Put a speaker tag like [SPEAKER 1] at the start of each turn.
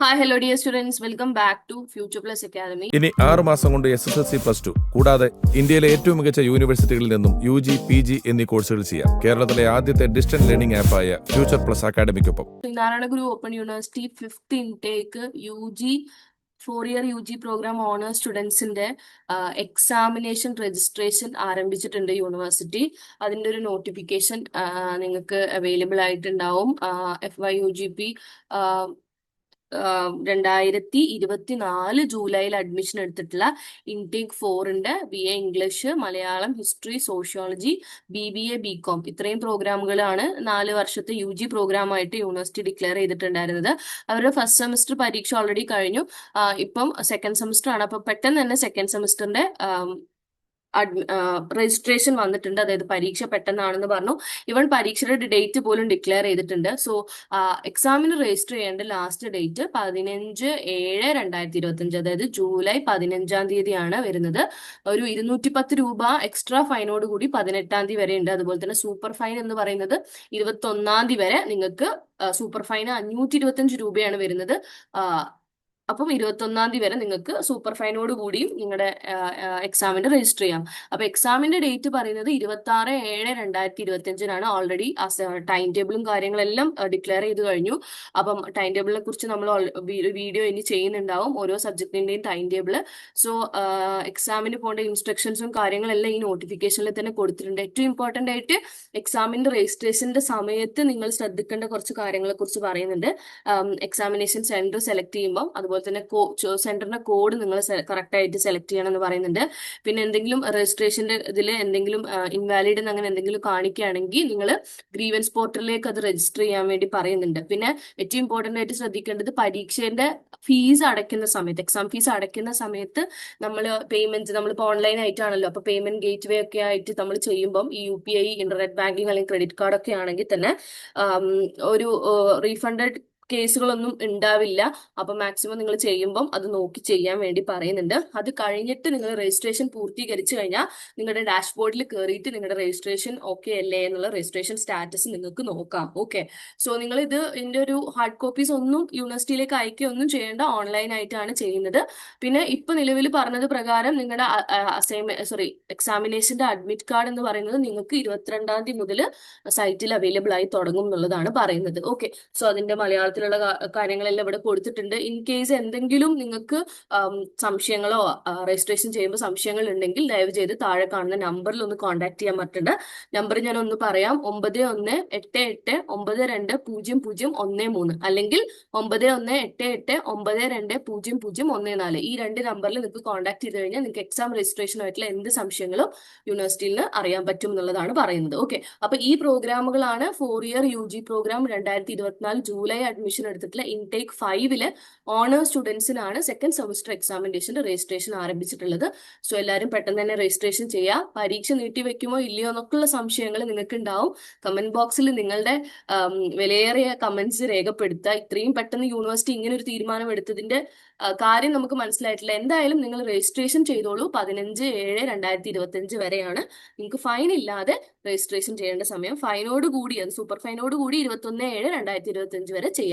[SPEAKER 1] Hi hello dear students welcome back to Future Plus Academy
[SPEAKER 2] ഇനി ആറ് മാസം കൊണ്ട് S S L C plus two കൂടാതെ ഇന്ത്യയിലെ ഏറ്റവും മികച്ച യൂണിവേഴ്സിറ്റികളിൽ നിന്നും യു ജി പി ജി എന്നീ കോഴ്സുകൾ ചെയ്യാം. കേരളത്തിലെ ആദ്യത്തെ ഡിസ്റ്റന്റ് ലേണിംഗ് ആപ്പായ future plus അക്കാദമിക്കൊപ്പം
[SPEAKER 1] Narayanaguru Guru open university fifth intake U G four year U G program honours സ്റ്റുഡൻസിന്റെ examination registration ആരംഭിച്ചിട്ടുണ്ട് യൂണിവേഴ്സിറ്റി അതിന്റെ ഒരു നോട്ടിഫിക്കേഷൻ നിങ്ങൾക്ക് അവൈലബിൾ ആയിട്ടുണ്ടാവും. F Y U G P രണ്ടായിരത്തി ഇരുപത്തിനാല് ജൂലൈയിൽ അഡ്മിഷൻ എടുത്തിട്ടുള്ള ഇൻടേക്ക് ഫോറിന്റെ B A English Malayalam history sociology B B A B com ഇത്രയും പ്രോഗ്രാമുകളാണ് നാല് വർഷത്തെ യു ജി പ്രോഗ്രാമായിട്ട് യൂണിവേഴ്സിറ്റി ഡിക്ലെയർ ചെയ്തിട്ടുണ്ടായിരുന്നത്. അവരുടെ ഫസ്റ്റ് സെമസ്റ്റർ പരീക്ഷ ഓൾറെഡി കഴിഞ്ഞു. ഇപ്പം സെക്കൻഡ് സെമസ്റ്റർ ആണ്. അപ്പൊ പെട്ടെന്ന് തന്നെ സെക്കൻഡ് സെമസ്റ്ററിന്റെ രജിസ്ട്രേഷൻ വന്നിട്ടുണ്ട്. അതായത് പരീക്ഷ പെട്ടെന്നാണെന്ന് പറഞ്ഞു. ഇവൺ പരീക്ഷയുടെ ഡേറ്റ് പോലും ഡിക്ലെയർ ചെയ്തിട്ടുണ്ട്. സോ എക്സാമിന് രജിസ്റ്റർ ചെയ്യേണ്ട ലാസ്റ്റ് ഡേറ്റ് പതിനഞ്ച് ഏഴ് രണ്ടായിരത്തി ഇരുപത്തി അഞ്ച് അതായത് ജൂലൈ പതിനഞ്ചാം തീയതിയാണ് വരുന്നത്. ഒരു ഇരുന്നൂറ്റി പത്ത് രൂപ എക്സ്ട്രാ ഫൈനോട് കൂടി പതിനെട്ടാം തീയതി വരെ ഉണ്ട്. അതുപോലെ തന്നെ സൂപ്പർ ഫൈൻ എന്ന് പറയുന്നത് ഇരുപത്തി ഒന്നാം തീയതി വരെ നിങ്ങൾക്ക് സൂപ്പർ ഫൈൻ അഞ്ഞൂറ്റി ഇരുപത്തി അഞ്ച് രൂപയാണ് വരുന്നത്. അപ്പം ഇരുപത്തി ഒന്നാം തീയതി വരെ നിങ്ങൾക്ക് സൂപ്പർ ഫൈനോട് കൂടിയും നിങ്ങളുടെ എക്സാമിന് രജിസ്റ്റർ ചെയ്യാം. അപ്പൊ എക്സാമിന്റെ ഡേറ്റ് പറയുന്നത് ഇരുപത്തി ആറ് ഏഴ് രണ്ടായിരത്തി ഇരുപത്തി അഞ്ചിനാണ് ഓൾറെഡി ടൈം ടേബിളും കാര്യങ്ങളെല്ലാം ഡിക്ലെയർ ചെയ്ത് കഴിഞ്ഞു. അപ്പം ടൈം ടേബിളിനെ കുറിച്ച് നമ്മൾ വീഡിയോ ഇനി ചെയ്യുന്നുണ്ടാവും. ഓരോ സബ്ജക്റ്റിന്റെയും ടൈം ടേബിൾ സോ എക്സാമിന് പോകേണ്ട ഇൻസ്ട്രക്ഷൻസും കാര്യങ്ങളെല്ലാം ഈ നോട്ടിഫിക്കേഷനിൽ തന്നെ കൊടുത്തിട്ടുണ്ട്. ഏറ്റവും ഇമ്പോർട്ടന്റ് ആയിട്ട് എക്സാമിന്റെ രജിസ്ട്രേഷന്റെ സമയത്ത് നിങ്ങൾ ശ്രദ്ധിക്കേണ്ട കുറച്ച് കാര്യങ്ങളെ കുറിച്ച് പറയുന്നുണ്ട്. എക്സാമിനേഷൻ സെന്റർ സെലക്ട് ചെയ്യുമ്പോൾ അതുപോലെ തന്നെ സെന്ററിന്റെ കോഡ് നിങ്ങൾ കറക്റ്റ് ആയിട്ട് സെലക്ട് ചെയ്യണം എന്ന് പറയുന്നുണ്ട്. പിന്നെ എന്തെങ്കിലും രജിസ്ട്രേഷന്റെ ഇതിൽ എന്തെങ്കിലും ഇൻവാലിഡ് എന്ന് അങ്ങനെ എന്തെങ്കിലും കാണിക്കുകയാണെങ്കിൽ നിങ്ങൾ ഗ്രീവൻസ് പോർട്ടലിലേക്ക് അത് രജിസ്റ്റർ ചെയ്യാൻ വേണ്ടി പറയുന്നുണ്ട്. പിന്നെ ഏറ്റവും ഇമ്പോർട്ടന്റ് ആയിട്ട് ശ്രദ്ധിക്കേണ്ടത് പരീക്ഷേന്റെ ഫീസ് അടയ്ക്കുന്ന സമയത്ത് എക്സാം ഫീസ് അടയ്ക്കുന്ന സമയത്ത് നമ്മൾ പേയ്മെന്റ് നമ്മളിപ്പോൾ ഓൺലൈൻ ആയിട്ടാണല്ലോ അപ്പൊ പേയ്മെന്റ് ഗേറ്റ് വേ ഒക്കെ ആയിട്ട് നമ്മൾ ചെയ്യുമ്പം ഈ U P I internet banking അല്ലെങ്കിൽ ക്രെഡിറ്റ് കാർഡ് ഒക്കെ ആണെങ്കിൽ തന്നെ ഒരു റീഫണ്ടഡ് കേസുകളൊന്നും ഉണ്ടാവില്ല. അപ്പൊ മാക്സിമം നിങ്ങൾ ചെയ്യുമ്പം അത് നോക്കി ചെയ്യാൻ വേണ്ടി പറയുന്നുണ്ട്. അത് കഴിഞ്ഞിട്ട് നിങ്ങൾ രജിസ്ട്രേഷൻ പൂർത്തീകരിച്ചു കഴിഞ്ഞാൽ നിങ്ങളുടെ ഡാഷ്ബോർഡിൽ കയറിയിട്ട് നിങ്ങളുടെ രജിസ്ട്രേഷൻ ഓക്കെ അല്ലേ എന്നുള്ള രജിസ്ട്രേഷൻ സ്റ്റാറ്റസ് നിങ്ങൾക്ക് നോക്കാം. ഓക്കെ സോ നിങ്ങൾ ഇത് ഇതിന്റെ ഒരു ഹാർഡ് കോപ്പീസ് ഒന്നും യൂണിവേഴ്സിറ്റിയിലേക്ക് അയക്കുകയൊന്നും ചെയ്യേണ്ട ഓൺലൈൻ ആയിട്ടാണ് ചെയ്യുന്നത്. പിന്നെ ഇപ്പൊ നിലവിൽ പറഞ്ഞത് പ്രകാരം നിങ്ങളുടെ അസൈൻമെന്റ് സോറി എക്സാമിനേഷന്റെ അഡ്മിറ്റ് കാർഡ് എന്ന് പറയുന്നത് നിങ്ങൾക്ക് ഇരുപത്തിരണ്ടാം തീയതി മുതൽ സൈറ്റിൽ അവൈലബിൾ ആയി തുടങ്ങും എന്നുള്ളതാണ് പറയുന്നത്. ഓക്കെ സോ അതിന്റെ മലയാളത്തിലുള്ള കാ- കാര്യങ്ങളെല്ലാം ഇവിടെ കൊടുത്തിട്ടുണ്ട്. ഇൻ കേസ് എന്തെങ്കിലും നിങ്ങൾക്ക് സംശയങ്ങളോ രജിസ്ട്രേഷൻ ചെയ്യുമ്പോൾ സംശയങ്ങൾ ഉണ്ടെങ്കിൽ ദയവ് ചെയ്ത് താഴെ കാണുന്ന നമ്പറിൽ ഒന്ന് കോൺടാക്ട് ചെയ്യാൻ പറ്റുന്നുണ്ട് നമ്പർ ഞാൻ ഒന്ന് പറയാം. ഒമ്പത് ഒന്ന് എട്ട് എട്ട് ഒമ്പത് രണ്ട് പൂജ്യം പൂജ്യം ഒന്ന് മൂന്ന് അല്ലെങ്കിൽ ഒമ്പത് ഒന്ന് എട്ട് എട്ട് ഒമ്പത് രണ്ട് പൂജ്യം പൂജ്യം ഒന്ന് നാല്. ഈ രണ്ട് നമ്പറിൽ നിങ്ങൾക്ക് കോൺടാക്ട് ചെയ്ത് കഴിഞ്ഞാൽ നിങ്ങൾക്ക് എക്സാം രജിസ്ട്രേഷനുമായിട്ടുള്ള എന്ത് സംശയങ്ങളും യൂണിവേഴ്സിറ്റിയിൽ നിന്ന് അറിയാൻ പറ്റും എന്നുള്ളതാണ് പറയുന്നത്. ഓക്കെ അപ്പൊ ഈ പ്രോഗ്രാമുകളാണ് four year U G program രണ്ടായിരത്തി ഇരുപത്തിനാല് ജൂലൈ അഡ്മിഷൻ എടുത്തിട്ടുള്ള ഇൻടേക്ക് ഫൈവിൽ ഓണേഴ്സ് സ്റ്റുഡൻസിനാണ് സെക്കൻഡ് സെമസ്റ്റർ എക്സാമിനേഷന്റെ രജിസ്ട്രേഷൻ ആരംഭിച്ചിട്ടുള്ളത്. സോ എല്ലാവരും പെട്ടെന്ന് തന്നെ രജിസ്ട്രേഷൻ ചെയ്യുക പരീക്ഷ നീട്ടി വെക്കുമോ ഇല്ലയോ എന്നൊക്കെയുള്ള സംശയങ്ങൾ നിങ്ങൾക്ക് ഉണ്ടാവും കമന്റ് ബോക്സിൽ നിങ്ങളുടെ വിലയേറിയ കമന്റ്സ് രേഖപ്പെടുത്തുക. ഇത്രയും പെട്ടെന്ന് യൂണിവേഴ്സിറ്റി ഇങ്ങനെ ഒരു തീരുമാനം എടുത്തതിന്റെ കാര്യം നമുക്ക് മനസ്സിലായിട്ടില്ല. എന്തായാലും നിങ്ങൾ രജിസ്ട്രേഷൻ ചെയ്തോളൂ. പതിനഞ്ച് ഏഴ് രണ്ടായിരത്തി ഇരുപത്തി അഞ്ച് വരെയാണ്. നിങ്ങൾക്ക് ഫൈൻ ഇല്ലാതെ രജിസ്ട്രേഷൻ ചെയ്യേണ്ട സമയം. ഫൈനോട് കൂടി അത് സൂപ്പർ ഫൈനോട് കൂടി ഇരുപത്തി ഒന്ന് ഏഴ് രണ്ടായിരത്തി ഇരുപത്തി അഞ്ച്